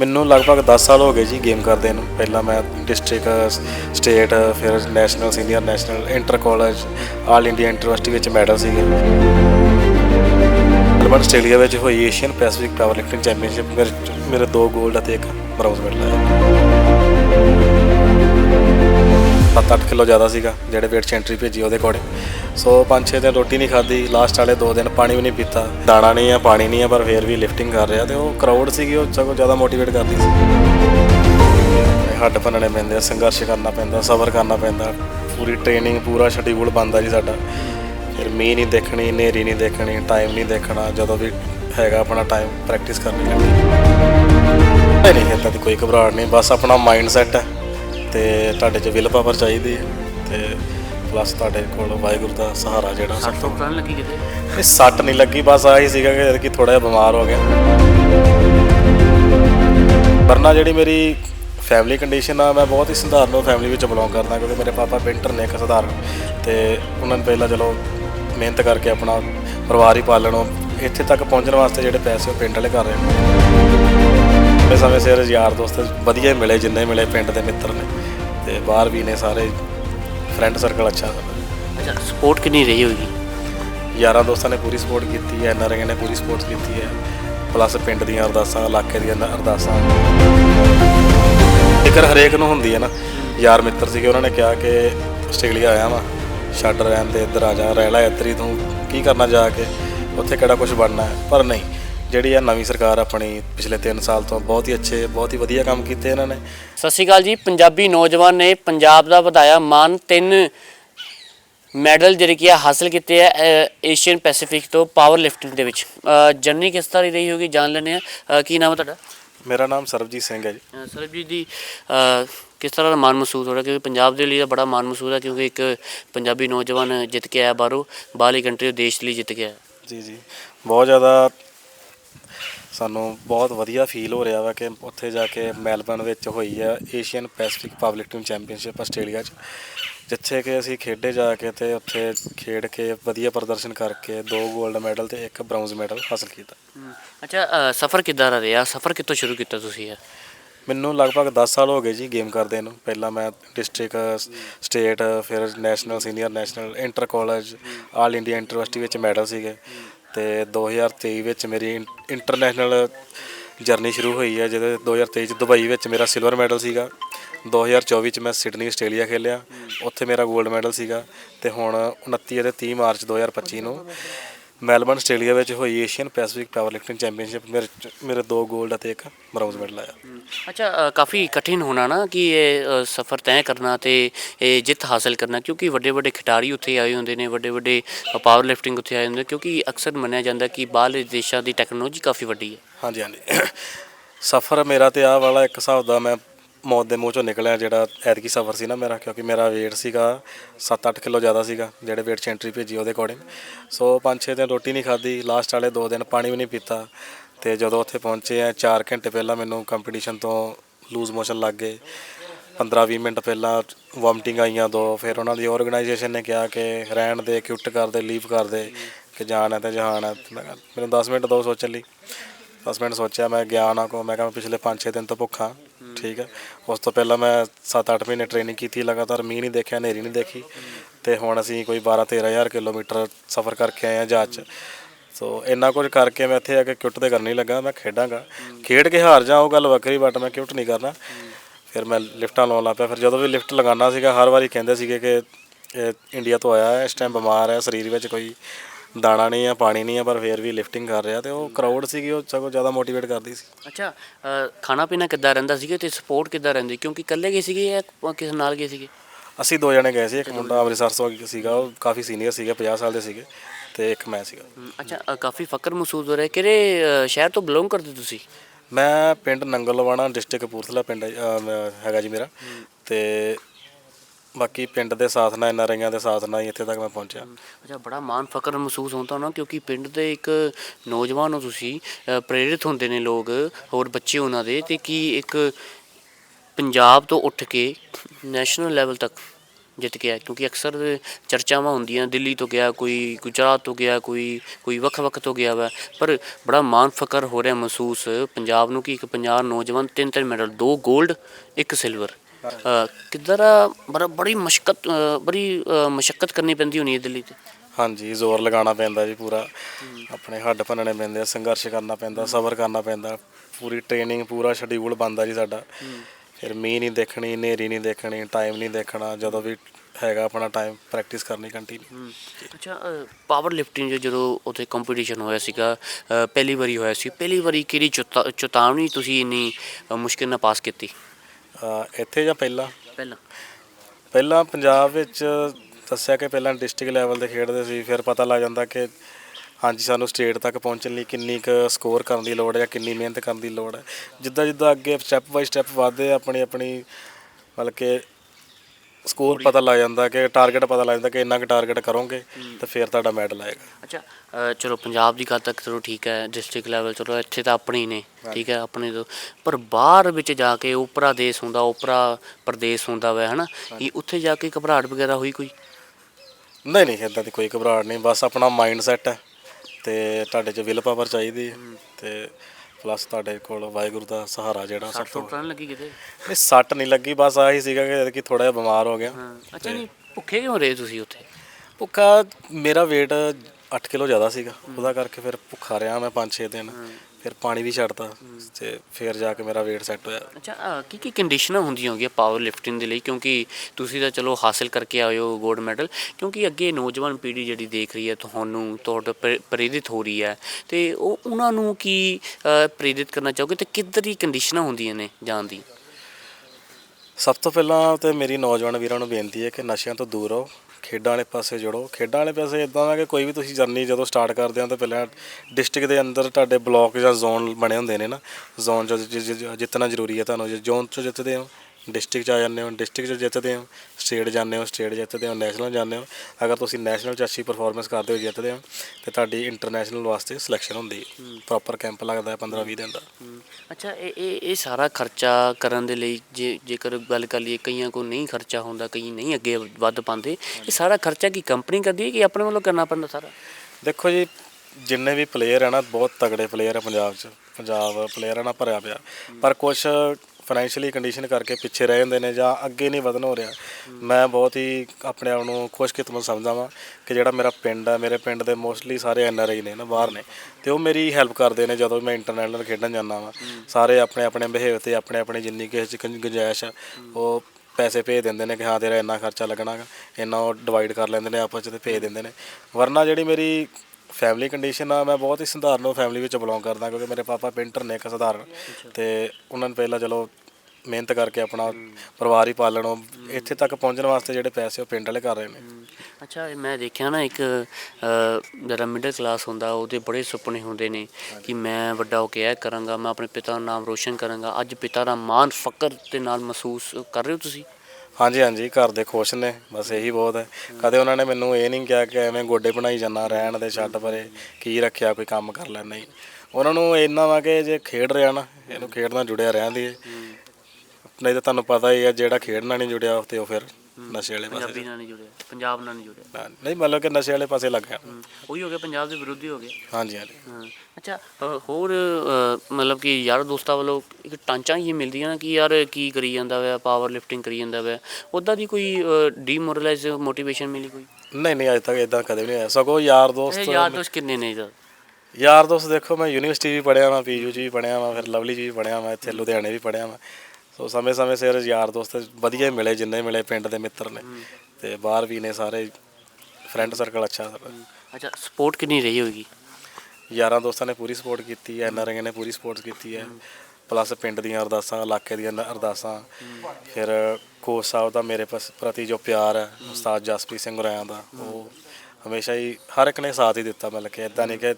ਮੈਨੂੰ ਲਗਭਗ 10 ਸਾਲ ਹੋ ਗਏ ਜੀ ਗੇਮ ਕਰਦੇ ਨੂੰ। ਪਹਿਲਾਂ ਮੈਂ ਡਿਸਟ੍ਰਿਕਟ, ਸਟੇਟ, ਫਿਰ national senior national, inter college, all India university ਵਿੱਚ ਮੈਡਲ ਸੀਗੇ। ਮੈਲਬਨ ਆਸਟ੍ਰੇਲੀਆ ਵਿੱਚ ਹੋਈ Asian Pacific power lifting championship ਮੇਰੇ ਮੇਰੇ ਦੋ 골ਡ ਅਤੇ ਇੱਕ ਬ੍ਰੌਂਜ਼ ਮੈਡਲ ਆਇਆ। 7-8 ਕਿਲੋ ਜ਼ਿਆਦਾ ਸੀਗਾ, ਜਿਹੜੇ weight 'ਚ ਐਂਟਰੀ ਭੇਜੀ ਉਹਦੇ ਅਕੋਰਡਿੰਗ ਸੋ 5-6 ਦਿਨ ਰੋਟੀ ਨਹੀਂ ਖਾਧੀ ਲਾਸਟ ਵਾਲੇ 2 ਦਿਨ ਪਾਣੀ ਵੀ ਨਹੀਂ ਪੀਤਾ। ਦਾਣਾ ਨਹੀਂ ਆ, ਪਾਣੀ ਨਹੀਂ ਆ, ਪਰ ਫੇਰ ਵੀ ਲਿਫਟਿੰਗ ਕਰ ਰਿਹਾ ਤੇ ਉਹ ਕਰਾਊਡ ਸੀਗੀ, ਉਹ ਸਗੋਂ ਜ਼ਿਆਦਾ ਮੋਟੀਵੇਟ ਕਰਦੀ ਸੀ। ਹੱਡ ਭੰਨਣੇ ਪੈਂਦੇ ਸੰਘਰਸ਼ ਕਰਨਾ ਪੈਂਦਾ, ਸਬਰ ਕਰਨਾ ਪੈਂਦਾ। ਪੂਰੀ ਟ੍ਰੇਨਿੰਗ ਪੂਰਾ ਸ਼ਡਿਊਲ ਬਣਦਾ ਜੀ ਸਾਡਾ। ਫਿਰ ਮੀਂਹ ਨਹੀਂ ਦੇਖਣੀ ਨੇਰੀ ਨਹੀਂ ਦੇਖਣੀ ਟਾਈਮ ਨਹੀਂ ਦੇਖਣਾ, ਜਦੋਂ ਵੀ ਹੈਗਾ ਆਪਣਾ ਟਾਈਮ ਪ੍ਰੈਕਟਿਸ ਕਰਨੀ ਹੈ ਨਹੀਂ ਨਹੀਂ ਦੀ ਕੋਈ ਘਬਰਾਹਟ ਨਹੀਂ, ਬਸ ਆਪਣਾ ਮਾਈਂਡ ਸੈਟ ਹੈ। ਤੇ ਤੁਹਾਡੇ 'ਚ ਵਿਲ ਪਾਵਰ ਚਾਹੀਦੀ ਹੈ ਤੇ ਪਲੱਸ ਤੁਹਾਡੇ ਕੋਲ ਵਾਹਿਗੁਰੂ ਦਾ ਸਹਾਰਾ ਜਿਹੜਾ ਸੱਟ ਤੋਂ ਤਾਂ ਨੀ ਲੱਗੀ ਕਿਤੇ। ਇਹ ਸੱਟ ਨਹੀਂ ਲੱਗੀ ਬਸ ਆਹੀ ਸੀਗਾ ਕਿ ਕਿ ਥੋੜਾ ਜਿਹਾ ਬਿਮਾਰ ਹੋ ਗਿਆ। ਵਰਨਾ ਜਿਹੜੀ ਮੇਰੀ ਫੈਮਿਲੀ ਕੰਡੀਸ਼ਨ ਆ ਮੈਂ ਬਹੁਤ ਹੀ ਸਧਾਰਨ ਫੈਮਿਲੀ ਵਿੱਚ ਬਿਲੋਂਗ ਕਰਦਾ ਕਿਉਂਕਿ ਮੇਰੇ ਪਾਪਾ ਪੇਂਟਰ ਨੇ ਇੱਕ ਸਧਾਰਨ। ਤੇ ਉਹਨਾਂ ਨੇ ਪਹਿਲਾਂ ਚਲੋ ਮਿਹਨਤ ਕਰਕੇ ਆਪਣਾ ਪਰਿਵਾਰ ਹੀ ਪਾਲਣੋਂ ਇੱਥੇ ਤੱਕ ਪਹੁੰਚਣ ਵਾਸਤੇ ਜਿਹੜੇ ਪੈਸੇ ਉਹ ਪਿੰਡ ਵਾਲੇ ਕਰ ਰਹੇ ਨੇ। ਮੇਰੇ ਸਮੇਂ ਸਿਰ ਯਾਰ ਦੋਸਤ ਵਧੀਆ ਮਿਲੇ ਜਿੰਨੇ ਮਿਲੇ ਪਿੰਡ ਦੇ ਮਿੱਤਰ ਨੇ। ਤੇ ਬਾਹਰ ਵੀ ਨੇ ਸਾਰੇ ਫਰੈਂਡ ਸਰਕਲ ਅੱਛਾ। ਅੱਛਾ ਸਪੋਰਟ ਕਿੰਨੀ ਰਹੀ ਹੋਗੀ ਯਾਰਾਂ ਦੋਸਤਾਂ ਨੇ ਪੂਰੀ ਸਪੋਰਟ ਕੀਤੀ ਹੈ ਐਨਆਰਆਈ ਨੇ ਪੂਰੀ ਸਪੋਰਟ ਕੀਤੀ ਹੈ ਪਲੱਸ ਪਿੰਡ ਦੀਆਂ ਅਰਦਾਸਾਂ ਇਲਾਕੇ ਦੀਆਂ ਅਰਦਾਸਾਂ। ਫਿਕਰ ਹਰੇਕ ਨੂੰ ਹੁੰਦੀ ਹੈ ਨਾ। ਯਾਰ ਮਿੱਤਰ ਸੀਗੇ ਉਹਨਾਂ ਨੇ ਕਿਹਾ ਕਿ ਆਸਟ੍ਰੇਲੀਆ ਆਇਆ ਵਾਂ ਛੱਡ ਰਹਿਣ ਦੇ ਇੱਧਰ ਆ ਜਾ ਰਹਿ ਲੈ ਇੱਧਰ ਹੀ ਤੂੰ ਕੀ ਕਰਨਾ ਜਾ ਕੇ ਉੱਥੇ ਕਿਹੜਾ ਕੁਝ ਬਣਨਾ ਹੈ? ਪਰ ਨਹੀਂ ਜਿਹੜੀ ਆ ਨਵੀਂ ਸਰਕਾਰ ਆਪਣੀ ਪਿਛਲੇ 3 ਸਾਲ ਤੋਂ ਬਹੁਤ ਹੀ ਅੱਛੇ ਬਹੁਤ ਹੀ ਵਧੀਆ ਕੰਮ ਕੀਤੇ ਇਹਨਾਂ ਨੇ। ਸਤਿ ਸ਼੍ਰੀ ਅਕਾਲ ਜੀ। ਪੰਜਾਬੀ ਨੌਜਵਾਨ ਨੇ ਪੰਜਾਬ ਦਾ ਵਧਾਇਆ ਮਾਨ ਤਿੰਨ ਮੈਡਲ ਜਿਹੜੇ ਕਿ ਆ ਹਾਸਲ ਕੀਤੇ ਆ ਏਸ਼ੀਅਨ ਪੈਸੀਫਿਕ ਤੋਂ ਪਾਵਰ ਲਿਫਟਿੰਗ ਦੇ ਵਿੱਚ। ਜਰਨੀ ਕਿਸ ਤਰ੍ਹਾਂ ਦੀ ਰਹੀ ਹੋਗੀ ਜਾਣ ਲੈਣੇ ਆ। ਕੀ ਨਾਮ ਹੈ ਤੁਹਾਡਾ? ਮੇਰਾ ਨਾਮ ਸਰਬਜੀਤ ਸਿੰਘ ਹੈ ਜੀ। ਸਰਬਜੀਤ ਜੀ ਅ, ਕਿਸ ਤਰ੍ਹਾਂ ਦਾ ਮਾਣ ਮਹਿਸੂਸ ਹੋ ਰਿਹਾ? ਕਿਉਂਕਿ ਪੰਜਾਬ ਦੇ ਲਈ ਤਾਂ ਬੜਾ ਮਾਣ ਮਹਿਸੂਸ ਹੈ ਕਿਉਂਕਿ ਇੱਕ ਪੰਜਾਬੀ ਨੌਜਵਾਨ ਜਿੱਤ ਕੇ ਆਇਆ ਬਾਹਰੋਂ ਬਾਹਰਲੀ ਕੰਟਰੀ ਦੇਸ਼ ਲਈ ਜਿੱਤ ਕੇ ਆਇਆ। ਜੀ ਜੀ। ਬਹੁਤ ਜ਼ਿਆਦਾ ਸਾਨੂੰ ਬਹੁਤ ਵਧੀਆ ਫੀਲ ਹੋ ਰਿਹਾ ਵਾ ਕਿ ਉੱਥੇ ਜਾ ਕੇ ਮੈਲਬਨ ਵਿੱਚ ਹੋਈ ਹੈ Asian Pacific powerlifting championship Australia 'ਚ ਜਿੱਥੇ ਕਿ ਅਸੀਂ ਖੇਡੇ ਜਾ ਕੇ ਤੇ ਉੱਥੇ ਖੇਡ ਕੇ ਵਧੀਆ ਪ੍ਰਦਰਸ਼ਨ ਕਰਕੇ ਦੋ 골ਡ ਮੈਡਲ ਤੇ ਇੱਕ ਬ੍ਰੌਂਜ਼ ਮੈਡਲ ਹਾਸਲ ਕੀਤਾ। ਅੱਛਾ ਸਫ਼ਰ ਕਿੱਦਾਂ ਦਾ ਰਿਹਾ? ਸਫ਼ਰ ਕਿੱਥੋਂ ਸ਼ੁਰੂ ਕੀਤਾ ਤੁਸੀਂ ਇਹ? ਮੈਨੂੰ ਲਗਭਗ 10 ਸਾਲ ਹੋ ਗਏ ਜੀ ਗੇਮ ਕਰਦੇ ਨੂੰ। ਪਹਿਲਾਂ ਮੈਂ ਡਿਸਟ੍ਰਿਕਟ ਸਟੇਟ ਫਿਰ national senior national inter college all India university ਵਿੱਚ ਮੈਡਲ ਸੀਗੇ। ਤੇ 2023 ਵਿੱਚ ਮੇਰੀ ਇੰਟਰਨੈਸ਼ਨਲ ਜਰਨੀ ਸ਼ੁਰੂ ਹੋਈ ਹੈ ਜਿਹਦੇ 2023 ਚ ਦੁਬਈ ਵਿੱਚ ਮੇਰਾ ਸਿਲਵਰ ਮੈਡਲ ਸੀਗਾ। 2024 ਚ ਮੈਂ ਸਿਡਨੀ, ਆਸਟ੍ਰੇਲੀਆ ਖੇਲਿਆ। ਉੱਥੇ ਮੇਰਾ 골ਡ ਮੈਡਲ ਸੀਗਾ। ਤੇ ਹੁਣ 29 ਅਤੇ 30 ਮਾਰਚ 2025 ਨੂੰ ਮੈਲਬਨ ਆਸਟ੍ਰੇਲੀਆ ਵਿੱਚ ਹੋਈ Asian Pacific power lifting championship ਮੇਰੇ ਮੇਰੇ ਦੋ 골ਡ ਅਤੇ ਇੱਕ ਬ੍ਰੌਂਜ਼ ਮੈਡਲ ਆਇਆ। ਅੱਛਾ ਅ, ਕਾਫੀ ਕਠਿਨ ਹੋਣਾ ਨਾ ਕਿ ਇਹ ਅ, ਸਫ਼ਰ ਤੈਅ ਕਰਨਾ ਤੇ ਇਹ ਜਿੱਤ ਹਾਸਲ ਕਰਨਾ ਕਿਉਂਕਿ ਵੱਡੇ ਵੱਡੇ ਖਿਡਾਰੀ ਉੱਥੇ ਆਏ ਹੁੰਦੇ ਨੇ ਵੱਡੇ ਵੱਡੇ ਪਾਵਰ ਲਿਫਟਿੰਗ ਉੱਥੇ ਆਏ ਹੁੰਦੇ ਨੇ ਕਿਉਂਕਿ ਅਕਸਰ ਮੰਨਿਆ ਜਾਂਦਾ ਕਿ ਬਾਹਰਲੇ ਦੇਸ਼ਾਂ ਦੀ ਟੈਕਨੋਲੋਜੀ ਕਾਫੀ ਵੱਡੀ ਹੈ। ਹਾਂਜੀ ਹਾਂਜੀ। ਸਫ਼ਰ ਮੇਰਾ ਤੇ ਆਹ ਵਾਲਾ ਇੱਕ ਹਿਸਾਬ ਦਾ ਮੈਂ ਮੌਤ ਦੇ ਮੂੰਹ ਚੋਂ ਨਿਕਲਿਆ ਜਿਹੜਾ ਐਤਕੀ ਸਫ਼ਰ ਸੀ ਨਾ ਮੇਰਾ, ਕਿਉਂਕਿ ਮੇਰਾ weight ਸੀਗਾ 7-8 ਕਿਲੋ ਜ਼ਿਆਦਾ ਸੀਗਾ, ਜਿਹੜੇ weight 'ਚ ਐਂਟਰੀ ਭੇਜੀ ਉਹਦੇ ਅਕੋਰਡਿੰਗ ਸੋ 5-6 ਦਿਨ ਰੋਟੀ ਨਹੀਂ ਖਾਧੀ ਲਾਸਟ ਵਾਲੇ 2 ਦਿਨ ਪਾਣੀ ਵੀ ਨਹੀਂ ਪੀਤਾ ਤੇ ਜਦੋਂ ਉੱਥੇ ਪਹੁੰਚੇ ਆ 4 ਘੰਟੇ ਪਹਿਲਾਂ ਮੈਨੂੰ ਕੰਪੀਟੀਸ਼ਨ ਤੋਂ ਲੂਜ਼ ਮੋਸ਼ਨ ਲੱਗ ਗਏ। 15-20 ਮਿੰਟ ਪਹਿਲਾਂ ਵੋਮਟਿੰਗ ਆਈਆਂ ਦੋ, ਫਿਰ ਉਹਨਾਂ ਦੀ ਆਰਗੇਨਾਈਜੇਸ਼ਨ ਨੇ ਕਿਹਾ ਕਿ ਰਹਿਣ ਦੇ ਕਿਊਟ ਕਰ ਦੇ ਲੀਵ ਕਰ ਦੇ ਕਿ ਜਾਣ ਹੈ ਤੇ ਜਹਾਨ ਹੈ। ਮੈਂ ਕਿਹਾ, ਮੈਨੂੰ 10 ਮਿੰਟ ਦੋ ਸੋਚਣ ਲਈ ਬਸ ਮੈਨੂੰ ਸੋਚਿਆ ਮੈਂ ਗਿਆ ਉਹਨਾਂ ਕੋ, ਮੈਂ ਕਿਹਾ ਮੈਂ ਪਿਛਲੇ 5-6 ਦਿਨ ਤੋਂ ਭੁੱਖਾ ਠੀਕ ਹੈ। ਉਸ ਤੋਂ ਪਹਿਲਾਂ ਮੈਂ 7-8 ਮਹੀਨੇ ਟ੍ਰੇਨਿੰਗ ਕੀਤੀ, ਲਗਾਤਾਰ ਮੀਂਹ ਨਹੀਂ ਦੇਖਿਆ, ਹਨੇਰੀ ਨਹੀਂ ਦੇਖੀ। ਤੇ ਹੁਣ ਅਸੀਂ ਕੋਈ 12-13000 ਕਿਲੋਮੀਟਰ ਸਫ਼ਰ ਕਰਕੇ ਆਏ ਆ ਜਹਾਜ਼ 'ਚ। ਸੋ ਇੰਨਾ ਕੁਝ ਕਰਕੇ ਮੈਂ ਇੱਥੇ ਆ ਕੇ ਕਿਊਟ ਤੇ ਕਰਨ ਨਹੀਂ ਲੱਗਾ, ਮੈਂ ਖੇਡਾਂਗਾ। ਖੇਡ ਕੇ ਹਾਰ ਜਾ, ਉਹ ਗੱਲ ਵੱਖਰੀ ਬਟ ਮੈਂ ਕਿਊਟ ਨਹੀਂ ਕਰਨਾ। ਫਿਰ ਮੈਂ ਲਿਫਟਾਂ ਲਾਉਣ ਲੱਗ ਪਿਆ। ਫਿਰ ਜਦੋਂ ਵੀ ਲਿਫਟ ਲਗਾਉਣਾ ਸੀਗਾ, ਹਰ ਵਾਰੀ ਕਹਿੰਦੇ ਸੀਗੇ ਕਿ ਇਹ ਇੰਡੀਆ ਤੋਂ ਆਇਆ ਹੈ, ਇਸ ਟਾਈਮ ਬਿਮਾਰ ਹੈ, ਸਰੀਰ ਵਿੱਚ ਕੋਈ ਦਾਣਾ ਨਹੀਂ ਆ ਪਾਣੀ ਨਹੀਂ ਆ ਪਰ ਫਿਰ ਵੀ ਲਿਫਟਿੰਗ ਕਰ ਰਿਹਾ ਤੇ ਉਹ ਕਰਾਊਡ ਸੀਗੀ ਉਹ ਸਗੋਂ ਜ਼ਿਆਦਾ ਮੋਟੀਵੇਟ ਕਰਦੀ ਸੀ। ਅੱਛਾ ਅ, ਖਾਣਾ ਪੀਣਾ ਕਿੱਦਾਂ ਰਹਿੰਦਾ ਸੀਗਾ ਤੇ ਸਪੋਰਟ ਕਿੱਦਾਂ ਰਹਿੰਦੀ? ਕਿਉਂਕਿ ਇਕੱਲੇ ਗਏ ਸੀਗੇ ਜਾਂ ਕਿਸੇ ਨਾਲ ਗਏ ਸੀਗੇ? ਅਸੀਂ ਦੋ ਜਣੇ ਗਏ ਸੀ ਇੱਕ ਮੁੰਡਾ ਅੰਮ੍ਰਿਤਸਰ ਤੋਂ ਸੀਗਾ ਉਹ ਕਾਫੀ ਸੀਨੀਅਰ ਸੀਗਾ 50 ਸਾਲ ਦੇ ਸੀਗੇ ਤੇ ਇੱਕ ਮੈਂ ਸੀਗਾ। ਹਮ, ਅੱਛਾ ਅ, ਕਾਫੀ ਫਕਰ ਮਹਿਸੂਸ ਹੋ ਰਿਹਾ ਕਿਹੜੇ ਅ, ਸ਼ਹਿਰ ਤੋਂ ਬਿਲੋਂਗ ਕਰਦੇ ਤੁਸੀਂ? ਮੈਂ ਪਿੰਡ ਨੰਗਲਵਾਣਾ ਡਿਸਟ੍ਰਿਕਟ ਕਪੂਰਥਲਾ ਪਿੰਡ ਹੈ ਜੀ, ਅਹ, ਮੈਂ- ਹੈਗਾ ਜੀ ਮੇਰਾ ਤੇ ਬਾਕੀ ਪਿੰਡ ਦੇ ਸਾਥ ਨਾਲ ਇਹਨਾਂ ਰਹੀਆਂ ਦੇ ਸਾਥ ਨਾਲ ਹੀ ਇੱਥੇ ਤੱਕ ਮੈਂ ਪਹੁੰਚਿਆ। ਅੱਛਾ ਬੜਾ ਮਾਣ ਫਕਰ ਮਹਿਸੂਸ ਹੁੰਦਾ ਹੋਣਾ ਕਿਉਂਕਿ ਪਿੰਡ ਦੇ ਇੱਕ ਨੌਜਵਾਨ ਹੋ ਤੁਸੀਂ ਅ, ਪ੍ਰੇਰਿਤ ਹੁੰਦੇ ਨੇ ਲੋਕ ਹੋਰ ਬੱਚੇ ਉਹਨਾਂ ਦੇ ਤੇ ਕੀ ਇੱਕ ਪੰਜਾਬ ਤੋਂ ਉੱਠ ਕੇ ਨੈਸ਼ਨਲ ਲੈਵਲ ਤੱਕ ਜਿੱਤ ਕੇ ਆਇਆ ਕਿਉਂਕਿ ਅਕਸਰ ਚਰਚਾਵਾਂ ਹੁੰਦੀਆਂ ਦਿੱਲੀ ਤੋਂ ਗਿਆ ਕੋਈ ਗੁਜਰਾਤ ਤੋਂ ਗਿਆ ਕੋਈ ਕੋਈ ਵੱਖ-ਵੱਖ ਤੋਂ ਗਿਆ ਵਾ ਪਰ ਬੜਾ ਮਾਣ ਫਕਰ ਹੋ ਰਿਹਾ ਮਹਿਸੂਸ ਪੰਜਾਬ ਨੂੰ ਕਿ ਇੱਕ ਪੰਜਾਬ ਨੌਜਵਾਨ ਤਿੰਨ ਤਿੰਨ ਮੈਡਲ ਦੋ 골ਡ ਇੱਕ ਸਿਲਵਰ। ਕਿੱਧਰ? ਬੜਾ ਬੜੀ ਮੁਸ਼ਕਲ ਬੜੀ ਮੁਸ਼ਕਲ ਕਰਨੀ ਪੈਂਦੀ ਹੋਣੀ ਹੈ ਦਿੱਲੀ ਤੇ। ਹਾਂਜੀ ਜ਼ੋਰ ਲਗਾਉਣਾ ਪੈਂਦਾ ਜੀ ਪੂਰਾ। ਆਪਣੇ ਹੱਡ ਭੰਨਣੇ ਪੈਂਦੇ ਆ ਸੰਘਰਸ਼ ਕਰਨਾ ਪੈਂਦਾ ਸਬਰ ਕਰਨਾ ਪੈਂਦਾ। ਪੂਰੀ ਟ੍ਰੇਨਿੰਗ ਪੂਰਾ ਸ਼ਡਿਊਲ ਬਣਦਾ ਜੀ ਸਾਡਾ। ਫਿਰ ਮੀਂਹ ਨਹੀਂ ਦੇਖਣੀ ਹਨੇਰੀ ਨਹੀਂ ਦੇਖਣੀ ਟਾਈਮ ਨਹੀਂ ਦੇਖਣਾ ਜਦੋਂ ਵੀ ਹੈਗਾ ਆਪਣਾ ਟਾਈਮ ਪ੍ਰੈਕਟਿਸ ਕਰਨੀ ਕੰਟੀਨਿਊ ਅੱਛਾ ਪਾਵਰ ਲਿਫਟਿੰਗ ਜਦੋਂ ਉੱਥੇ ਕੰਪੀਟੀਸ਼ਨ ਹੋਇਆ ਸੀਗਾ ਪਹਿਲੀ ਵਾਰੀ ਹੋਇਆ ਸੀ ਪਹਿਲੀ ਵਾਰੀ ਕਿਹੜੀ ਚੇਤਾ- ਚੇਤਾਵਨੀ ਤੁਸੀਂ ਇੰਨੀ ਮੁਸ਼ਕਿਲ ਨਾਲ ਪਾਸ ਕੀਤੀ? ਇੱਥੇ ਜਾਂ ਪਹਿਲਾਂ? ਪਹਿਲਾਂ। ਪਹਿਲਾਂ ਪੰਜਾਬ ਵਿੱਚ ਦੱਸਿਆ ਕਿ ਪਹਿਲਾਂ ਡਿਸਟ੍ਰਿਕਟ ਲੈਵਲ ਤੇ ਖੇਡਦੇ ਸੀ ਫਿਰ ਪਤਾ ਲੱਗ ਜਾਂਦਾ ਕਿ ਹਾਂਜੀ ਸਾਨੂੰ ਸਟੇਟ ਤੱਕ ਪਹੁੰਚਣ ਲਈ ਕਿੰਨੀ ਕੁ ਸਕੋਰ ਕਰਨ ਦੀ ਲੋੜ ਹੈ ਜਾਂ ਕਿੰਨੀ ਮਿਹਨਤ ਕਰਨ ਦੀ ਲੋੜ ਹੈ। ਜਿੱਦਾਂ ਜਿੱਦਾਂ ਅੱਗੇ ਸਟੈਪ ਬਾਈ ਸਟੈਪ ਵਧਦੇ ਆਪਣੀ ਆਪਣੀ ਮਤਲਬ ਕਿ ਸਕੋਰ ਪਤਾ ਲੱਗ ਜਾਂਦਾ ਕਿ ਟਾਰਗੇਟ ਪਤਾ ਲੱਗ ਜਾਂਦਾ ਕਿ ਇੰਨਾ ਕੁ ਟਾਰਗੇਟ ਕਰੋਗੇ ਤਾਂ ਫਿਰ ਤੁਹਾਡਾ ਮੈਡਲ ਆਏਗਾ। ਅੱਛਾ ਅ, ਚਲੋ ਪੰਜਾਬ ਦੀ ਗੱਲ ਤੱਕ ਚਲੋ ਠੀਕ ਹੈ ਡਿਸਟ੍ਰਿਕਟ ਲੈਵਲ ਚਲੋ ਇੱਥੇ ਤਾਂ ਆਪਣੇ ਹੀ ਨੇ ਠੀਕ ਹੈ ਆਪਣੇ ਤੋਂ। ਪਰ ਬਾਹਰ ਵਿੱਚ ਜਾ ਕੇ ਉਪਰਾ ਦੇਸ਼ ਹੁੰਦਾ ਉਪਰਾ ਪ੍ਰਦੇਸ਼ ਹੁੰਦਾ ਵਾ ਹਨਾ? ਇਹ ਉੱਥੇ ਜਾ ਕੇ ਘਬਰਾਹਟ ਵਗੈਰਾ ਹੋਈ ਕੋਈ? ਨਹੀਂ ਨਹੀਂ ਇਦਾਂ ਦੀ ਕੋਈ ਘਬਰਾਹਟ ਨਹੀਂ ਬਸ ਆਪਣਾ ਮਾਈਂਡ ਸੈਟ ਹੈ ਤੇ ਤੁਹਾਡੇ 'ਚ ਵਿਲ ਪਾਵਰ ਚਾਹੀਦੀ ਹੈ। ਤੇ ਪਲੱਸ ਤੁਹਾਡੇ ਕੋਲ ਵਾਹਿਗੁਰੂ ਦਾ ਸਹਾਰਾ ਜਿਹੜਾ ਸਭ ਸੱਟ ਤੋਂ ਸੁੱਟ ਤਾਂ ਨੀ ਲੱਗੀ ਕਿਤੇ? ਨਹੀਂ ਸੱਟ ਨਹੀਂ ਲੱਗੀ ਬਸ ਆਹੀ ਸੀਗਾ ਕਿ ਕਿ ਥੋੜਾ ਜਿਹਾ ਬਿਮਾਰ ਹੋ ਗਿਆ। ਹਾਂ ਅੱਛਾ ਨਹੀਂ ਭੁੱਖੇ ਕਿਉਂ ਰਹੇ ਤੁਸੀਂ ਉੱਥੇ? ਭੁੱਖਾ ਮੇਰਾ weight 8 ਕਿਲੋ ਜ਼ਿਆਦਾ ਸੀਗਾ। ਉਹਦਾ ਕਰਕੇ ਫਿਰ ਭੁੱਖਾ ਰਿਹਾ ਮੈਂ 5-6 ਦਿਨ। ਫਿਰ ਪਾਣੀ ਵੀ ਛੱਡਤਾ ਤੇ ਫਿਰ ਜਾ ਕੇ ਮੇਰਾ weight ਸੈੱਟ ਹੋਇਆ। ਅੱਛਾ ਕੀ ਕੀ ਕੰਡੀਸ਼ਨਾਂ ਹੁੰਦੀਆਂ ਹੋਗੀਆਂ ਪਾਵਰ ਲਿਫਟਿੰਗ ਦੇ ਲਈ? ਕਿਉਂਕਿ ਤੁਸੀਂ ਤਾਂ ਚਲੋ ਹਾਸਲ ਕਰਕੇ ਆਏ ਹੋ 골ਡ ਮੈਡਲ ਕਿਉਂਕਿ ਅੱਗੇ ਨੌਜਵਾਨ ਪੀੜ੍ਹੀ ਜਿਹੜੀ ਦੇਖ ਰਹੀ ਹੈ ਤੁਹਾਨੂੰ ਤੁਹਾਡੇ ਪ੍ਰੇ- ਪ੍ਰੇਰਿਤ ਹੋ ਰਹੀ ਹੈ। ਤੇ ਉਹ ਉਹਨਾਂ ਨੂੰ ਕੀ ਪ੍ਰੇਰਿਤ ਕਰਨਾ ਚਾਹੋਗੇ ਤੇ ਕਿੱਧਰ ਦੀ ਕੰਡੀਸ਼ਨਾਂ ਹੁੰਦੀਆਂ ਨੇ ਜਾਣ ਦੀ? ਸਭ ਤੋਂ ਪਹਿਲਾਂ ਤੇ ਮੇਰੀ ਨੌਜਵਾਨ ਵੀਰਾਂ ਨੂੰ ਬੇਨਤੀ ਹੈ ਕਿ ਨਸ਼ਿਆਂ ਤੋਂ ਦੂਰ ਰਹੋ। ਖੇਡਾਂ ਵਾਲੇ ਪਾਸੇ ਜੁੜੋ। ਖੇਡਾਂ ਵਾਲੇ ਪਾਸੇ ਇਦਾਂ ਦਾ ਕਿ ਕੋਈ ਵੀ ਤੁਸੀਂ ਜਰਨੀ ਜਦੋਂ ਸਟਾਰਟ ਕਰਦੇ ਹੋ ਤਾਂ ਪਹਿਲਾਂ ਡਿਸਟ੍ਰਿਕਟ ਦੇ ਅੰਦਰ ਤੁਹਾਡੇ ਬਲਾਕ ਜਾਂ ਜ਼ੋਨ ਬਣੇ ਹੁੰਦੇ ਨੇ ਨਾ। ਜ਼ੋਨ ਚ ਜਿੱਤਣਾ ਜ਼ਰੂਰੀ ਹੈ ਤੁਹਾਨੂੰ ਜੇ ਜ਼ੋਨ ਚ ਜਿੱਤਦੇ ਹੋ ਡਿਸਟ੍ਰਿਕਟ ਚ ਆ ਜਾਂਦੇ ਹੋ ਡਿਸਟ੍ਰਿਕਟ ਚ ਜਿੱਤਦੇ ਹੋ ਸਟੇਟ ਜਾਂਦੇ ਹੋ ਸਟੇਟ ਜਿੱਤਦੇ ਹੋ ਨੈਸ਼ਨਲ ਜਾਂਦੇ ਹੋ ਅਗਰ ਤੁਸੀਂ ਨੈਸ਼ਨਲ ਚ ਅੱਛੀ ਪਰਫਾਰਮੈਂਸ ਕਰਦੇ ਹੋ ਜਿੱਤਦੇ ਹੋ ਤੇ ਤੁਹਾਡੀ ਇੰਟਰਨੈਸ਼ਨਲ ਵਾਸਤੇ ਸਿਲੈਕਸ਼ਨ ਹੁੰਦੀ ਹੈ। ਪ੍ਰੋਪਰ ਕੈਂਪ ਲੱਗਦਾ ਹੈ 15 20 ਦਿਨ ਦਾ। ਅੱਛਾ ਇਹ ਇਹ ਇਹ ਸਾਰਾ ਖਰਚਾ ਕਰਨ ਦੇ ਲਈ ਜੇ ਜੇਕਰ ਗੱਲ ਕਰ ਲਈਏ ਕਈਆਂ ਕੋ ਨਹੀਂ ਖਰਚਾ ਹੁੰਦਾ ਕਈ ਨਹੀਂ ਅੱਗੇ ਵੱਧ ਪਾਉਂਦੇ ਇਹ ਸਾਰਾ ਖਰਚਾ ਕੀ ਕੰਪਨੀ ਕਰਦੀ ਹੈ ਕਿ ਆਪਣੇ ਵੱਲੋਂ ਕਰਨਾ ਪੈਂਦਾ ਸਾਰਾ? ਦੇਖੋ ਜੀ ਜਿੰਨੇ ਵੀ ਪਲੇਅਰ ਆ ਨਾ ਬਹੁਤ ਤਗੜੇ ਪਲੇਅਰ ਆ ਪੰਜਾਬ 'ਚ। ਪੰਜਾਬ ਪਲੇਅਰਾਂ ਨਾਲ ਭਰਿਆ ਪਿਆ। ਪਰ ਕੁਝ ਫਾਈਨੈਂਸ਼ੀਅਲੀ ਕੰਡੀਸ਼ਨ ਕਰਕੇ ਪਿੱਛੇ ਰਹਿ ਜਾਂਦੇ ਨੇ ਜਾਂ ਅੱਗੇ ਨਹੀਂ ਵਧਣ ਹੋ ਰਿਹਾ, ਮੈਂ ਬਹੁਤ ਹੀ ਆਪਣੇ ਆਪ ਨੂੰ ਖੁਸ਼ਕਿਸਮਤ ਸਮਝਦਾ ਵਾਂ ਕਿ ਜਿਹੜਾ ਮੇਰਾ ਪਿੰਡ ਆ, ਮੇਰੇ ਪਿੰਡ ਦੇ ਮੋਸਟਲੀ ਸਾਰੇ ਐਨ ਆਰ ਆਈ ਨੇ ਨਾ, ਬਾਹਰ ਨੇ ਤੇ ਉਹ ਮੇਰੀ ਹੈਲਪ ਕਰਦੇ ਨੇ ਜਦੋਂ ਮੈਂ ਇੰਟਰਨੈਸ਼ਨਲ ਖੇਡਣ ਜਾਂਦਾ ਵਾਂ। ਸਾਰੇ ਆਪਣੇ ਆਪਣੇ ਬਿਹੇਵ ਤੇ ਆਪਣੇ ਆਪਣੇ ਜਿੰਨੀ ਕਿਸੇ 'ਚ ਗੁੰਜਾਇਸ਼ ਆ, ਉਹ ਪੈਸੇ ਭੇਜ ਦਿੰਦੇ ਨੇ ਕਿ ਹਾਂ ਤੇਰਾ ਇੰਨਾ ਖਰਚਾ ਲੱਗਣਾ ਗਾ, ਇੰਨਾ ਉਹ ਡਿਵਾਈਡ ਕਰ ਲੈਂਦੇ ਨੇ ਆਪਸ 'ਚ ਤੇ ਭੇਜ ਦਿੰਦੇ ਨੇ। ਵਰਨਾ ਜਿਹੜੀ ਮੇਰੀ ਫੈਮਿਲੀ ਕੰਡੀਸ਼ਨ ਆ ਮੈਂ ਬਹੁਤ ਹੀ ਸਧਾਰਨ ਫੈਮਿਲੀ ਵਿੱਚ ਬਿਲੋਂਗ ਕਰਦਾ ਕਿਉਂਕਿ ਮੇਰੇ ਪਾਪਾ ਪੇਂਟਰ ਨੇ ਇੱਕ ਸਧਾਰਨ ਤੇ ਉਹਨਾਂ ਨੇ ਪਹਿਲਾਂ ਚਲੋ ਮਿਹਨਤ ਕਰਕੇ ਆਪਣਾ ਪਰਿਵਾਰ ਹੀ ਪਾਲਣ, ਉਹ ਇੱਥੇ ਤੱਕ ਪਹੁੰਚਣ ਵਾਸਤੇ ਜਿਹੜੇ ਪੈਸੇ ਉਹ ਪਿੰਡ ਵਾਲੇ ਕਰ ਰਹੇ ਨੇ। ਅੱਛਾ ਮੈਂ ਦੇਖਿਆ ਨਾ ਇੱਕ ਜਿਹੜਾ ਮਿਡਲ ਕਲਾਸ ਹੁੰਦਾ, ਉਹਦੇ ਬੜੇ ਸੁਪਨੇ ਹੁੰਦੇ ਨੇ ਕਿ ਮੈਂ ਵੱਡਾ ਹੋ ਕੇ ਇਹ ਕਰਾਂਗਾ, ਮੈਂ ਆਪਣੇ ਪਿਤਾ ਦਾ ਨਾਮ ਰੋਸ਼ਨ ਕਰਾਂਗਾ, ਅੱਜ ਪਿਤਾ ਦਾ ਮਾਣ ਫਕਰ ਦੇ ਨਾਲ ਮਹਿਸੂਸ ਕਰ ਰਹੇ ਹੋ ਤੁਸੀਂ? ਹਾਂਜੀ ਹਾਂਜੀ ਘਰ ਦੇ ਖੁਸ਼ ਨੇ ਬਸ ਇਹੀ ਬਹੁਤ ਹੈ। ਕਦੇ ਉਹਨਾਂ ਨੇ ਮੈਨੂੰ ਇਹ ਨਹੀਂ ਕਿਹਾ ਕਿ ਐਵੇਂ ਗੋਡੇ ਬਣਾਈ ਜਾਂਦਾ ਰਹਿਣ ਦੇ ਛੱਡ ਪਰੇ ਕੀ ਰੱਖਿਆ ਕੋਈ ਕੰਮ ਕਰ ਲੈ ਨਹੀਂ ਉਹਨਾਂ ਨੂੰ ਇੰਨਾ ਵਾ ਕਿ ਜੇ ਖੇਡ ਰਿਹਾ ਨਾ ਇਹਨੂੰ ਖੇਡ ਨਾਲ ਜੁੜਿਆ ਰਹਿਣ ਦੀ। ਨਹੀਂ ਤਾਂ ਤੁਹਾਨੂੰ ਪਤਾ ਹੀ ਹੈ ਜਿਹੜਾ ਖੇਡ ਨਾਲ ਨਹੀਂ ਜੁੜਿਆ ਤੇ ਉਹ ਫਿਰ ਨਸ਼ੇ ਵਾਲੇ ਪਾਸੇ। ਪੰਜਾਬੀ ਨਾਲ ਨਹੀਂ ਜੁੜਿਆ ਪੰਜਾਬ ਨਾਲ ਨਹੀਂ ਜੁੜਿਆ। ਨਹੀਂ ਮਤਲਬ ਕਿ ਨਸ਼ੇ ਵਾਲੇ ਪਾਸੇ ਲੱਗ ਗਿਆ। ਉਹੀ ਹੋ ਗਿਆ ਪੰਜਾਬ ਦੇ ਵਿਰੋਧੀ ਹੋ ਗਏ। ਹਾਂਜੀ ਹਾਂਜੀ। ਹਾਂ ਅੱਛਾ ਅ, ਹੋਰ ਅ, ਮਤਲਬ ਕਿ ਯਾਰ ਦੋਸਤਾਂ ਵੱਲੋਂ ਇੱਕ ਟਾਂਚਾਂ ਹੀ ਮਿਲਦੀਆਂ ਨਾ ਕਿ ਯਾਰ ਕੀ ਕਰੀ ਜਾਂਦਾ ਵਾ ਪਾਵਰ ਲਿਫਟਿੰਗ ਕਰੀ ਜਾਂਦਾ ਵਾ ਉਦਾਂ ਦੀ ਕੋਈ ਡੀਮੋਰਲਾਈਜ਼ ਮੋਟੀਵੇਸ਼ਨ ਮਿਲੀ ਕੋਈ? ਨਹੀਂ ਨਹੀਂ ਅੱਜ ਤੱਕ ਇਦਾਂ ਕਦੇ ਵੀ ਨਹੀਂ ਆਇਆ ਸਗੋਂ ਯਾਰ ਦੋਸਤ ਇਹ ਯਾਰ ਦੋਸਤ ਕਿੰਨੇ ਨੇ ਇਹਦਾ? ਯਾਰ ਦੋਸਤ ਦੇਖੋ ਮੈਂ ਯੂਨੀਵਰਸਿਟੀ ਵੀ ਪੜਿਆ ਵਾਂ ਪੀਯੂ ਚ ਵੀ ਪੜਿਆ ਵਾਂ ਫਿਰ ਲਵਲੀ ਚ ਵੀ ਪੜਿਆ ਵਾਂ ਇੱਥੇ ਲੁਧਿਆਣੇ ਵੀ ਪੜਿਆ ਵਾਂ। ਸੋ ਸਮੇਂ ਸਮੇਂ ਸਿਰ ਯਾਰ ਦੋਸਤ ਵਧੀਆ ਹੀ ਮਿਲੇ ਜਿੰਨੇ ਮਿਲੇ ਪਿੰਡ ਦੇ ਮਿੱਤਰ ਨੇ। ਤੇ ਬਾਹਰ ਵੀ ਨੇ ਸਾਰੇ ਫਰੈਂਡ ਸਰਕਲ ਅੱਛਾ ਅੱਛਾ ਸਪੋਰਟ ਕਿੰਨੀ ਰਹੀ ਹੋਗੀ ਯਾਰਾਂ ਦੋਸਤਾਂ ਨੇ ਪੂਰੀ ਸਪੋਰਟ ਕੀਤੀ ਹੈ ਐਨਆਰਆਈ ਨੇ ਪੂਰੀ ਸਪੋਰਟ ਕੀਤੀ ਹੈ। ਪਲੱਸ ਪਿੰਡ ਦੀਆਂ ਅਰਦਾਸਾਂ ਇਲਾਕੇ ਦੀਆਂ ਨ- ਅਰਦਾਸਾਂ। ਫਿਰ ਕੋਚ ਸਾਹਿਬ ਦਾ ਮੇਰੇ ਪਸ- ਪ੍ਰਤੀ ਜੋ ਪਿਆਰ ਹੈ ਉਸਤਾਦ ਜਸਪ੍ਰੀਤ ਸਿੰਘ ਹੋਰਾਂ ਦਾ ਉਹ ਹਮੇਸ਼ਾ ਹੀ ਹਰ ਇੱਕ ਨੇ ਸਾਥ ਹੀ ਦਿੱਤਾ ਮਤਲਬ ਕਿ ਇਦਾਂ ਨਹੀਂ ਕਿ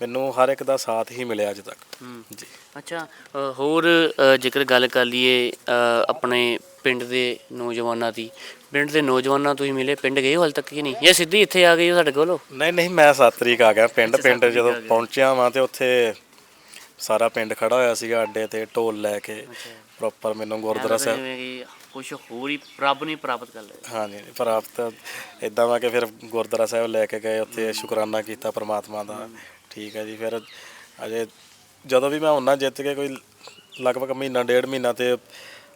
ਮੈਨੂੰ ਹਰ ਇੱਕ ਦਾ ਸਾਥ ਹੀ ਮਿਲਿਆ ਅੱਜ ਤੱਕ। ਜੀ। ਅੱਛਾ ਅ, ਹੋਰ ਅ, ਜੇਕਰ ਗੱਲ ਕਰ ਲਈਏ ਅ, ਆਪਣੇ ਪਿੰਡ ਦੇ ਨੌਜਵਾਨਾਂ ਦੀ ਪਿੰਡ ਦੇ ਨੌਜਵਾਨਾਂ ਤੁਸੀਂ ਮਿਲੇ ਪਿੰਡ ਗਏ ਹੋ ਹਾਲੇ ਤੱਕ ਕਿ ਨਹੀਂ? ਇਹ ਸਿੱਧੀ ਇੱਥੇ ਆ ਗਏ ਹੋ ਸਾਡੇ ਕੋਲੋਂ? ਨਹੀਂ ਨਹੀਂ ਮੈਂ 7 ਤਰੀਕ ਆ ਗਿਆ ਪਿੰਡ ਪਿੰਡ ਜਦੋਂ ਪਹੁੰਚਿਆ ਵਾਂ ਤੇ ਉੱਥੇ ਸਾਰਾ ਪਿੰਡ ਖੜਾ ਹੋਇਆ ਸੀਗਾ ਅੱਡੇ ਤੇ ਢੋਲ ਲੈ ਕੇ ਪ੍ਰੋਪਰ ਮੈਨੂੰ ਗੁਰਦੁਆਰਾ ਸਾਹਿਬ ਕੁਝ ਹੋਰ ਹੀ ਰੱਬ ਨਹੀਂ ਪ੍ਰਾਪਤ ਕਰ ਲਿਆ ਹਾਂਜੀ ਪ੍ਰਾਪਤ ਇਦਾਂ ਵਾ ਕਿ ਫਿਰ ਗੁਰਦੁਆਰਾ ਸਾਹਿਬ ਲੈ ਕੇ ਗਏ ਉੱਥੇ ਸ਼ੁਕਰਾਨਾ ਕੀਤਾ ਪ੍ਰਮਾਤਮਾ ਦਾ। ਠੀਕ ਹੈ ਜੀ ਫਿਰ ਅਜੇ ਜਦੋਂ ਵੀ ਮੈਂ ਹੁੰਨਾ ਜਿੱਤ ਕੇ ਕੋਈ ਲਗਭਗ ਮਹੀਨਾ ਡੇਢ ਮਹੀਨਾ ਤੇ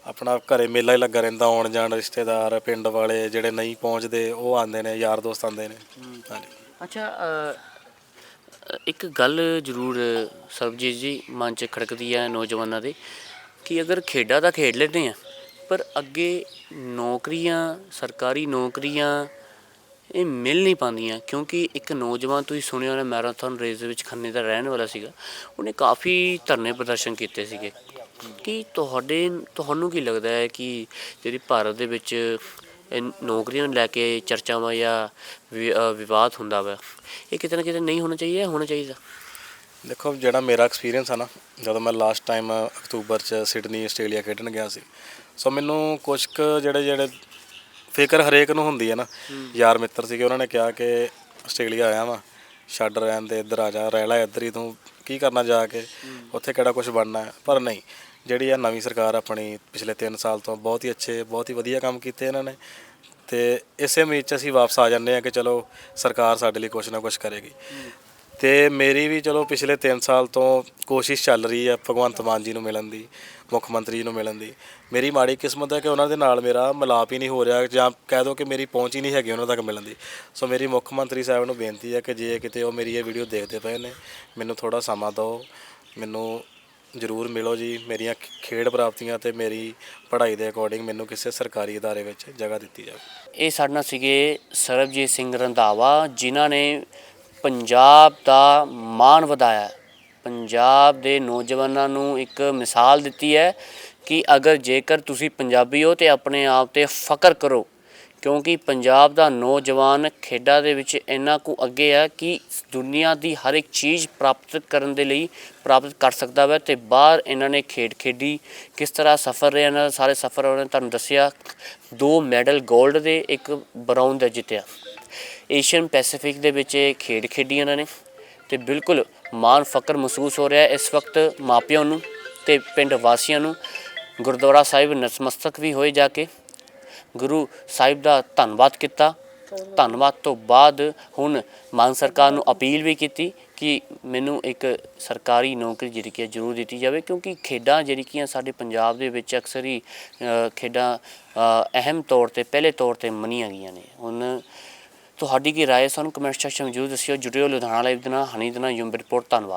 ਆਪਣਾ ਘਰੇ ਮੇਲਾ ਹੀ ਲੱਗਾ ਰਹਿੰਦਾ ਆਉਣ ਜਾਣ ਰਿਸ਼ਤੇਦਾਰ ਪਿੰਡ ਵਾਲੇ ਜਿਹੜੇ ਨਹੀਂ ਪਹੁੰਚਦੇ ਉਹ ਆਉਂਦੇ ਨੇ ਯਾਰ ਦੋਸਤ ਆਉਂਦੇ ਨੇ। ਹਾਂਜੀ। ਅੱਛਾ ਇੱਕ ਗੱਲ ਜ਼ਰੂਰ ਸਰਬਜੀਤ ਜੀ ਮਨ 'ਚ ਖੜਕਦੀ ਹੈ ਨੌਜਵਾਨਾਂ ਦੇ ਕਿ ਅਗਰ ਖੇਡਾਂ ਤਾਂ ਖੇਡ ਲੈਂਦੇ ਆ ਪਰ ਅੱਗੇ ਨੌਕਰੀਆਂ, ਸਰਕਾਰੀ ਨੌਕਰੀਆਂ, ਇਹ ਮਿਲ ਨਹੀਂ ਪਾਉਂਦੀਆਂ ਕਿਉਂਕਿ ਇੱਕ ਨੌਜਵਾਨ ਤੁਸੀਂ ਸੁਣਿਆ ਹੋਣਾ ਮੈਰਾਥਨ ਰੇਸ ਦੇ ਵਿੱਚ ਖੰਨੇ ਦਾ ਰਹਿਣ ਵਾਲਾ ਸੀਗਾ, ਉਹਨੇ ਕਾਫੀ ਧਰਨੇ ਪ੍ਰਦਰਸ਼ਨ ਕੀਤੇ ਸੀਗੇ। ਕਿ ਤੁਹਾਡੇ, ਤੁਹਾਨੂੰ ਕੀ ਲੱਗਦਾ ਹੈ ਕਿ ਜਿਹੜੀ ਭਾਰਤ ਦੇ ਵਿੱਚ ਨੌਕਰੀਆਂ ਨੂੰ ਲੈ ਕੇ ਚਰਚਾਵਾਂ ਜਾਂ ਵਿ- ਵਿਵਾਦ ਹੁੰਦਾ ਵਾ, ਇਹ ਕਿਤੇ ਨਾ ਕਿਤੇ ਨਹੀਂ ਹੋਣਾ ਚਾਹੀਦਾ ਹੋਣਾ ਚਾਹੀਦਾ? ਦੇਖੋ ਜਿਹੜਾ ਮੇਰਾ ਐਕਸਪੀਰੀਅੰਸ ਆ ਨਾ ਜਦੋਂ ਮੈਂ ਲਾਸਟ ਟਾਈਮ ਅਕਤੂਬਰ ਚ ਸਿਡਨੀ ਆਸਟ੍ਰੇਲੀਆ ਖੇਡਣ ਗਿਆ ਸੀ ਸੋ ਮੈਨੂੰ ਕੁਝ ਕੁ ਜਿਹੜੇ ਜਿਹੜੇ ਫਿਕਰ ਹਰੇਕ ਨੂੰ ਹੁੰਦੀ ਹੈ ਨਾ ਯਾਰ ਮਿੱਤਰ ਸੀਗੇ ਉਹਨਾਂ ਨੇ ਕਿਹਾ ਕਿ ਆਸਟ੍ਰੇਲੀਆ ਆਇਆ ਵਾਂ ਛੱਡ ਰਹਿਣ ਦੇ ਇੱਧਰ ਆ ਜਾ ਰਹਿ ਲੈ ਇੱਧਰ ਹੀ ਤੂੰ ਕੀ ਕਰਨਾ ਜਾ ਕੇ ਉੱਥੇ ਕਿਹੜਾ ਕੁਝ ਬਣਨਾ ਹੈ ਪਰ ਨਹੀਂ ਜਿਹੜੀ ਆ ਨਵੀਂ ਸਰਕਾਰ ਆਪਣੀ ਪਿਛਲੇ 3 ਸਾਲ ਤੋਂ ਬਹੁਤ ਹੀ ਅੱਛੇ ਬਹੁਤ ਹੀ ਵਧੀਆ ਕੰਮ ਕੀਤੇ ਇਹਨਾਂ ਨੇ ਤੇ ਇਸੇ ਉਮੀਦ 'ਚ ਅਸੀਂ ਵਾਪਸ ਆ ਜਾਂਦੇ ਆ ਕਿ ਚਲੋ ਸਰਕਾਰ ਸਾਡੇ ਲਈ ਕੁਝ ਨਾ ਕੁਝ ਕਰੇਗੀ। ਤੇ ਮੇਰੀ ਵੀ ਚਲੋ ਪਿਛਲੇ 3 ਸਾਲ ਤੋਂ ਕੋਸ਼ਿਸ਼ ਚੱਲ ਰਹੀ ਹੈ ਭਗਵੰਤ ਮਾਨ ਜੀ ਨੂੰ ਮਿਲਣ ਦੀ, ਮੁੱਖ ਮੰਤਰੀ ਜੀ ਨੂੰ ਮਿਲਣ ਦੀ। ਮੇਰੀ ਮਾੜੀ ਕਿਸਮਤ ਹੈ ਕਿ ਉਹਨਾਂ ਦੇ ਨਾਲ ਮੇਰਾ ਮਿਲਾਪ ਹੀ ਨਹੀਂ ਹੋ ਰਿਹਾ ਜਾਂ ਕਹਿ ਦੋ ਕਿ ਮੇਰੀ ਪਹੁੰਚ ਹੀ ਨਹੀਂ ਹੈਗੀ ਉਹਨਾਂ ਤੱਕ ਮਿਲਣ ਦੀ। ਸੋ ਮੇਰੀ ਮੁੱਖ ਮੰਤਰੀ ਸਾਹਿਬ ਨੂੰ ਬੇਨਤੀ ਹੈ ਕਿ ਜੇ ਕਿਤੇ ਉਹ ਮੇਰੀ ਇਹ ਵੀਡੀਓ ਦੇਖਦੇ ਪਏ ਨੇ, ਮੈਨੂੰ ਥੋੜਾ ਸਮਾਂ ਦਿਓ, ਮੈਨੂੰ ਜ਼ਰੂਰ ਮਿਲੋ ਜੀ, ਮੇਰੀਆਂ ਖੇਡ ਪ੍ਰਾਪਤੀਆਂ ਤੇ ਮੇਰੀ ਪੜ੍ਹਾਈ ਦੇ ਅਕੋਰਡਿੰਗ ਮੈਨੂੰ ਕਿਸੇ ਸਰਕਾਰੀ ਅਦਾਰੇ ਵਿੱਚ ਜਗ੍ਹਾ ਦਿੱਤੀ ਜਾਵੇ। ਇਹ ਸਾਡੇ ਨਾਲ ਸੀਗੇ ਸਰਬਜੀਤ ਸਿੰਘ ਰੰਧਾਵਾ, ਜਿਨ੍ਹਾਂ ਨੇ ਪੰਜਾਬ ਦਾ ਮਾਣ ਵਧਾਇਆ ਪੰਜਾਬ ਦੇ ਨੌਜਵਾਨਾਂ ਨੂੰ ਇੱਕ ਮਿਸਾਲ ਦਿੱਤੀ ਹੈ ਕਿ ਅਗਰ ਜੇਕਰ ਤੁਸੀਂ ਪੰਜਾਬੀ ਹੋ ਤੇ ਆਪਣੇ ਆਪ ਤੇ ਫਖਰ ਕਰੋ, ਕਿਉਂਕਿ ਪੰਜਾਬ ਦਾ ਨੌਜਵਾਨ ਖੇਡਾਂ ਦੇ ਵਿੱਚ ਇੰਨਾ ਕੁ ਅੱਗੇ ਹੈ ਕਿ ਦੁਨੀਆ ਦੀ ਹਰ ਇੱਕ ਚੀਜ਼ ਪ੍ਰਾਪਤ ਕਰਨ ਦੇ ਲਈ ਪ੍ਰਾਪਤ ਕਰ ਸਕਦਾ ਹੈ ਤੇ ਬਾਹਰ ਇਹਨਾਂ ਨੇ ਖੇਡ ਖੇਡੀ, ਕਿਸ ਤਰ੍ਹਾਂ ਸਫ਼ਰ ਰਿਹਾ ਇਹਨਾਂ ਦਾ, ਸਾਰੇ ਸਫ਼ਰ ਉਹਨਾਂ ਨੇ ਤੁਹਾਨੂੰ ਦੱਸਿਆ। ਦੋ ਮੈਡਲ 골ਡ ਦੇ, ਇੱਕ ਬ੍ਰਾਊਨ ਦਾ ਜਿੱਤਿਆ। ਏਸ਼ੀਅਨ ਪੈਸੀਫਿਕ ਦੇ ਵਿੱਚ ਇਹ ਖੇਡ ਖੇਡੀ ਉਹਨਾਂ ਨੇ ਤੇ ਬਿਲਕੁਲ ਮਾਣ ਫਕਰ ਮਹਿਸੂਸ ਹੋ ਰਿਹਾ ਹੈ ਇਸ ਵਕਤ ਮਾਪਿਆਂ ਨੂੰ ਤੇ ਪਿੰਡ ਵਾਸੀਆਂ ਨੂੰ। ਗੁਰਦੁਆਰਾ ਸਾਹਿਬ ਨਤਮਸਤਕ ਵੀ ਹੋਏ ਜਾ ਕੇ। ਗੁਰੂ ਸਾਹਿਬ ਦਾ ਧੰਨਵਾਦ ਕੀਤਾ। ਧੰਨਵਾਦ ਤੋਂ ਬਾਅਦ ਹੁਣ ਮਾਨ ਸਰਕਾਰ ਨੂੰ ਅਪੀਲ ਵੀ ਕੀਤੀ ਕਿ ਮੈਨੂੰ ਇੱਕ ਸਰਕਾਰੀ ਨੌਕਰੀ ਜਿਹੜੀ ਕਿ ਜ਼ਰੂਰ ਦਿੱਤੀ ਜਾਵੇ ਕਿਉਂਕਿ ਖੇਡਾਂ ਜਿਹੜੀ ਕਿ ਸਾਡੇ ਪੰਜਾਬ ਦੇ ਵਿੱਚ ਅਕਸਰ ਹੀ ਖੇਡਾਂ ਅਹਿਮ ਤੌਰ ਤੇ, ਪਹਿਲੇ ਤੌਰ ਤੇ ਮੰਨੀਆਂ ਗਈਆਂ ਨੇ। ਹੁਣ ਤੁਹਾਡੀ ਕੀ ਰਾਏ ਸਾਨੂੰ ਕਮੈਂਟ ਸੈਕਸ਼ਨ ਵਿੱਚ ਜ਼ਰੂਰ ਦੱਸਿਓ। ਜੁੜਿਓ ਲੁਧਿਆਣਾ ਲਾਈਵ ਦੇ ਨਾਲ। ਹਨੀ ਦੇ ਨਾਲ। ਯੂਮ ਰਿਪੋਰਟ। ਧੰਨਵਾਦ।